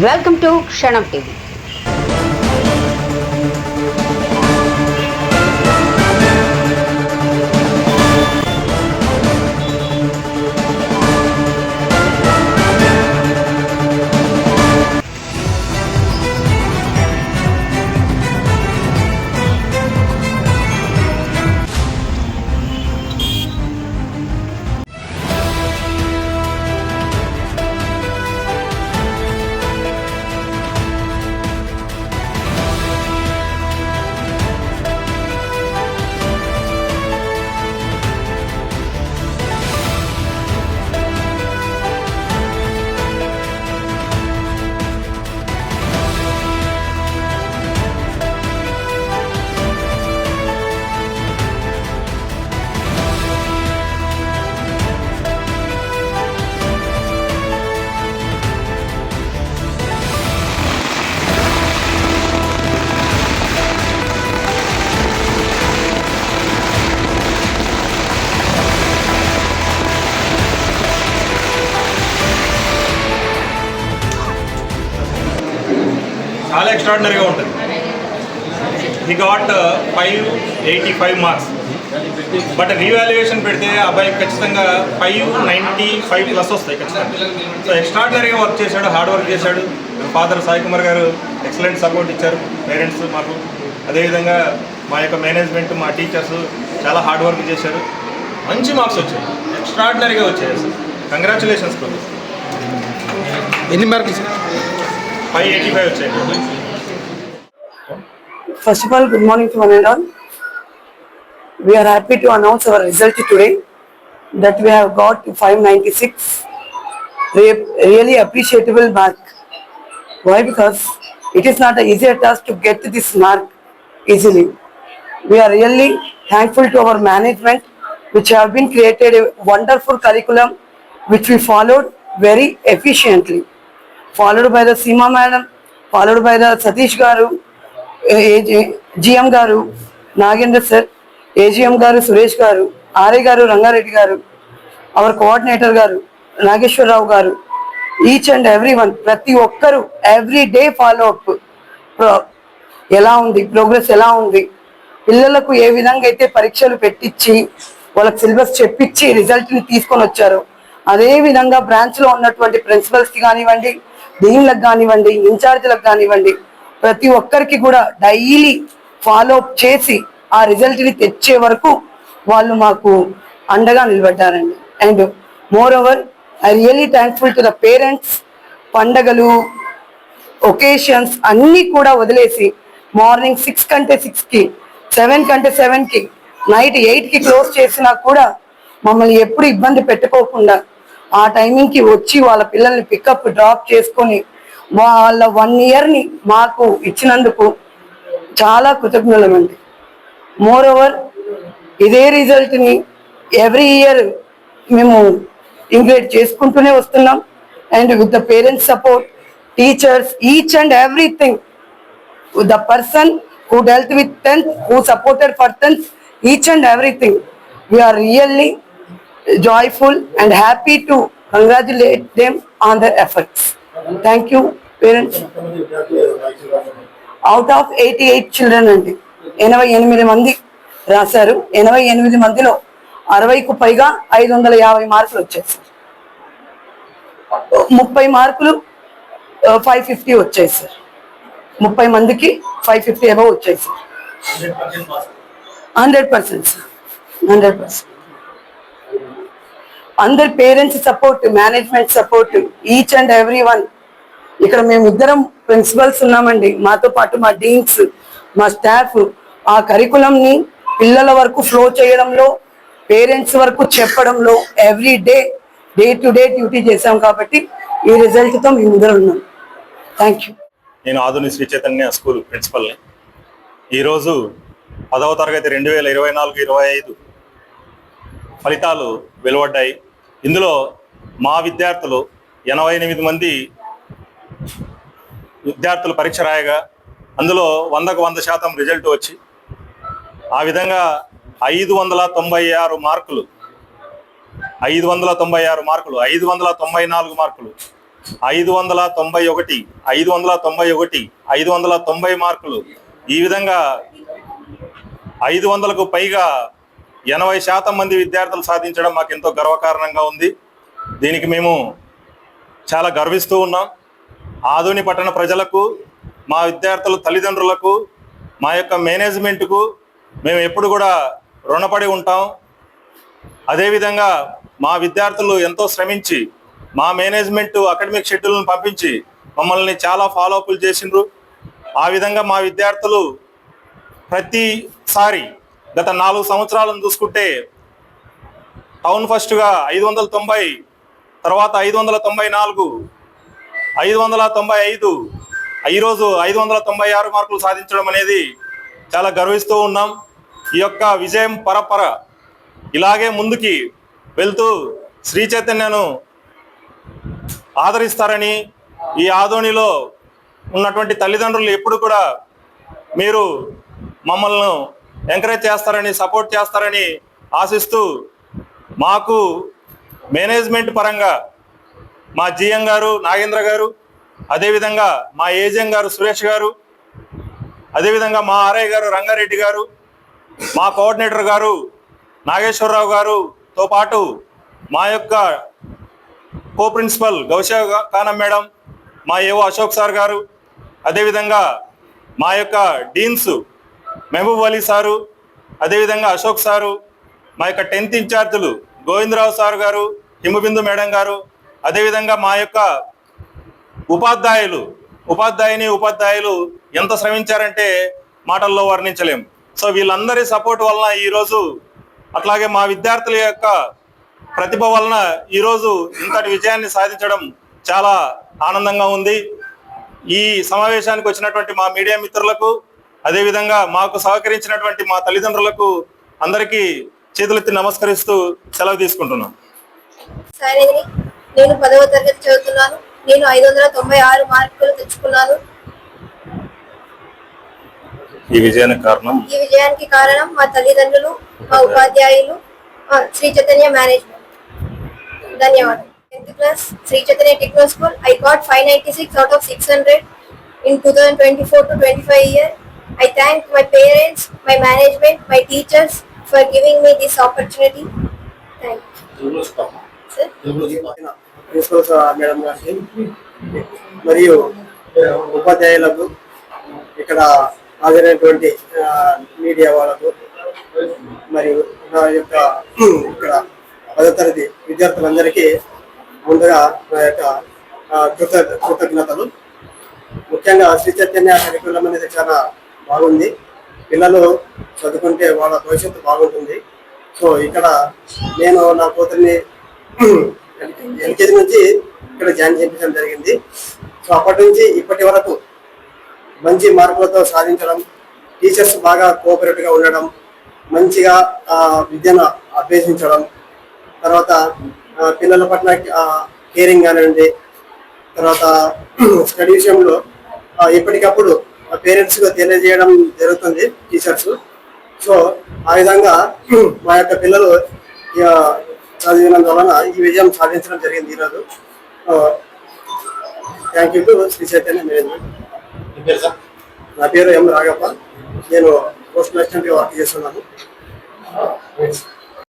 Welcome to క్షణం TV ఎక్స్ట్రాడినరీగా ఉంటుంది. He got five eighty five marks but revaluation పెడితే అబ్బాయి ఖచ్చితంగా ఫైవ్ నైంటీ ఫైవ్ ప్లస్ వస్తాయి ఖచ్చితంగా. సో ఎక్స్ట్రాడినరీగా వర్క్ చేశాడు హార్డ్ వర్క్ చేశాడు. Father Sai Kumar garu excellent support ఇచ్చారు పేరెంట్స్ మాకు. అదేవిధంగా మా యొక్క మేనేజ్మెంట్ మా టీచర్స్ చాలా హార్డ్ వర్క్ చేశారు. మంచి మార్క్స్ వచ్చాయి. ఎక్స్ట్రాడినరీగా వచ్చాయి అసలు. కంగ్రాచులేషన్స్ ఎన్ని మార్కులు సార్ ఫైవ్ ఎయిటీ ఫైవ్ వచ్చాయి. First of all, good morning to one and all. We are happy to announce our result today that we have got 596. Really appreciable mark. Why? Because it is not an easier task to get this mark easily. We are really thankful to our management which have been created a wonderful curriculum which we followed very efficiently. followed by the Seema madam, followed by the Satish Garu, GM garu Nagendra sir AGM గారు సురేష్ గారు RA గారు రంగారెడ్డి గారు hour coordinator గారు నాగేశ్వరరావు గారు each and every one ప్రతి ఒక్కరు every day follow up. ఎలా ఉంది ప్రోగ్రెస్ ఎలా ఉంది? పిల్లలకు ఏ విధంగా అయితే పరీక్షలు పెట్టించి వాళ్ళకి సిలబస్ చెప్పించి రిజల్ట్ని తీసుకొని వచ్చారో అదే విధంగా బ్రాంచ్లో ఉన్నటువంటి ప్రిన్సిపల్స్కి కానివ్వండి డీన్లకు కానివ్వండి ఇన్ఛార్జ్లకు కానివ్వండి ప్రతి ఒక్కరికి కూడా డైలీ ఫాలో అప్ చేసి ఆ రిజల్ట్ని తెచ్చే వరకు వాళ్ళు మాకు అండగా నిలబడ్డారండి. And more over I really thankful to the parents పండగలు ఒకేషన్స్ అన్నీ కూడా వదిలేసి మార్నింగ్ సిక్స్ కంటే సిక్స్కి సెవెన్ కంటే సెవెన్కి నైట్ ఎయిట్కి క్లోజ్ చేసినా కూడా మమ్మల్ని ఎప్పుడు ఇబ్బంది పెట్టుకోకుండా ఆ టైమింగ్కి వచ్చి వాళ్ళ పిల్లల్ని పికప్ డ్రాప్ చేసుకొని వాళ్ళ వన్ ఇయర్ని మాకు ఇచ్చినందుకు చాలా కృతజ్ఞులమండి. మోరోవర్ ఇదే రిజల్ట్ని ఎవ్రీ ఇయర్ మేము ఇంక్లేట్ చేసుకుంటూనే వస్తున్నాం. And with the parents support teachers each and everything the person who dealt with tenth who supported for tenth each and everything we are really joyful and happy to congratulate them on their efforts thank you parents out of eighty eight children అండి ఎనభై ఎనిమిది మంది రాశారు. ఎనభై ఎనిమిది మందిలో అరవైకు పైగా ఐదు వందల యాభై మార్కులు వచ్చాయి సార్. ముప్పై మార్కులు ఫైవ్ ఫిఫ్టీ వచ్చాయి సార్. ముప్పై మందికి ఫైవ్ ఫిఫ్టీ అబవ్ వచ్చాయి sir. Hundred percent sir hundred percent అందరి parents support management support each and every one ఇక్కడ మేము ఇద్దరం ప్రిన్సిపల్స్ ఉన్నామండి. మాతో పాటు మా డీన్స్ మా స్టాఫ్ ఆ కరికులంని పిల్లల వరకు ఫ్లో చేయడంలో పేరెంట్స్ వరకు చెప్పడంలో every day day to day duty చేశాం కాబట్టి ఈ రిజల్ట్తో మేము ఉన్నాం. థ్యాంక్ యూ నేను ఆధునిక శ్రీ చైతన్య స్కూల్ ప్రిన్సిపల్ని ఈరోజు పదవ తరగతి రెండు వేల ఇరవై నాలుగు ఇరవై ఐదు ఫలితాలు వెలువడ్డాయి. ఇందులో మా విద్యార్థులు ఎనభై ఎనిమిది మంది విద్యార్థులు పరీక్ష రాయగా అందులో వందకు వంద శాతం రిజల్ట్ వచ్చి ఆ విధంగా ఐదు వందల తొంభై ఆరు మార్కులు ఐదు వందల తొంభై ఆరు మార్కులు ఐదు వందల తొంభై నాలుగు మార్కులు ఐదు వందల తొంభై ఒకటి ఐదు వందల తొంభై ఒకటి ఐదు వందల తొంభై మార్కులు ఈ విధంగా ఐదు వందలకు పైగా ఎనభై శాతం మంది విద్యార్థులు సాధించడం మాకు ఎంతో గర్వకారణంగా ఉంది. దీనికి మేము చాలా గర్విస్తూ ఉన్నాం. ఆధుని పట్టణ ప్రజలకు మా విద్యార్థుల తల్లిదండ్రులకు మా యొక్క మేనేజ్మెంట్కు మేము ఎప్పుడు కూడా రుణపడి ఉంటాం. అదేవిధంగా మా విద్యార్థులు ఎంతో శ్రమించి మా మేనేజ్మెంట్ అకాడమిక్ షెడ్యూల్ను పంపించి మమ్మల్ని చాలా ఫాలో అప్లు చేసిండ్రు. ఆ విధంగా మా విద్యార్థులు ప్రతిసారి గత నాలుగు సంవత్సరాలను చూసుకుంటే టౌన్ ఫస్ట్గా ఐదు వందల తొంభై తర్వాత ఐదు వందల తొంభై నాలుగు ఐదు వందల తొంభై ఐదు. ఈరోజు ఐదు వందల తొంభై ఆరు మార్కులు సాధించడం అనేది చాలా గర్విస్తూ ఉన్నాం. ఈ యొక్క విజయం పరపర ఇలాగే ముందుకి వెళ్తూ శ్రీ చైతన్యను ఆదరిస్తారని ఈ ఆదోనిలో ఉన్నటువంటి తల్లిదండ్రులు ఎప్పుడు కూడా మీరు మమ్మల్ని ఎంకరేజ్ చేస్తారని సపోర్ట్ చేస్తారని ఆశిస్తూ మాకు మేనేజ్మెంట్ పరంగా మా జిఎం గారు నాగేంద్ర గారు అదేవిధంగా మా ఏజెం గారు సురేష్ గారు అదేవిధంగా మా ఆర్ఐ గారు రంగారెడ్డి గారు మా కోఆర్డినేటర్ గారు నాగేశ్వరరావు గారుతో పాటు మా యొక్క కో ప్రిన్సిపల్ గౌషా కానం మేడం మా ఏవో అశోక్ సార్ గారు అదేవిధంగా మా యొక్క డీన్స్ మహబూబ్ అలీ సారు అదేవిధంగా అశోక్ సారు మా యొక్క టెన్త్ ఇన్ఛార్జీలు గోవిందరావు సార్ గారు హిమబిందు మేడం గారు అదేవిధంగా మా యొక్క ఉపాధ్యాయులు ఉపాధ్యాయుని ఉపాధ్యాయులు ఎంత శ్రమించారంటే మాటల్లో వర్ణించలేం. సో వీళ్ళందరి సపోర్ట్ వలన ఈరోజు అట్లాగే మా విద్యార్థుల యొక్క ప్రతిభ వలన ఈరోజు ఇంతటి విజయాన్ని సాధించడం చాలా ఆనందంగా ఉంది. ఈ సమావేశానికి వచ్చినటువంటి మా మీడియా మిత్రులకు అదేవిధంగా మాకు సహకరించినటువంటి మా తల్లిదండ్రులకు అందరికీ చేతులెత్తి నమస్కరిస్తూ సెలవు తీసుకుంటున్నాం. నేను పదవ తరగతి చదువుతున్నాను. నేను ఐదు వందల తొంభై ఆరు మార్కులు తెచ్చుకున్నాను. ఈ విజయానికి కారణం? ఈ విజయానికి కారణం మా తల్లిదండ్రులు మా ఉపాధ్యాయులు శ్రీ చైతన్య మేనేజ్మెంట్. ధన్యవాదాలు. Tenth class Shri Chaitanya techno school. I got five ninety six out of six hundred in two thousand twenty four to twenty five year I thank my parents my management my teachers for giving me this opportunity thank sir principal madam garu మరియు ఉపాధ్యాయులకు ఇక్కడ హాజరైనటువంటి media వాళ్ళకు మరియు నా యొక్క ఇక్కడ పదో తరగతి విద్యార్థులందరికీ ముందుగా నా యొక్క కృతజ్ఞ కృత కృతజ్ఞతలు. ముఖ్యంగా శ్రీ చైతన్య కరికులం అనేది చాలా బాగుంది. పిల్లలు చదువుకుంటే వాళ్ళ భవిష్యత్తు బాగుంటుంది. సో ఇక్కడ నేను నా కూతుర్ని ఎల్కేజీ నుంచి ఇక్కడ జాయిన్ చేయించడం జరిగింది. సో అప్పటి నుంచి ఇప్పటి వరకు మంచి మార్కులతో సాధించడం టీచర్స్ బాగా కోఆపరేటివ్గా ఉండడం మంచిగా విద్యను అభ్యసించడం తర్వాత పిల్లల పట్ల కేరింగ్ కానివ్వండి తర్వాత స్టడీ విషయంలో ఆ, ఎప్పటికప్పుడు పేరెంట్స్ తెలియజేయడం జరుగుతుంది టీచర్స్. సో ఆ విధంగా మా యొక్క పిల్లలు చదివినందువలన ఈ విజయం సాధించడం జరిగింది ఈరోజు. Thank you to Shri Chaitanya management. నా పేరు ఎం రాగప్ప నేను పోస్ట్ అసిస్టెంట్గా వర్క్ చేస్తున్నాను.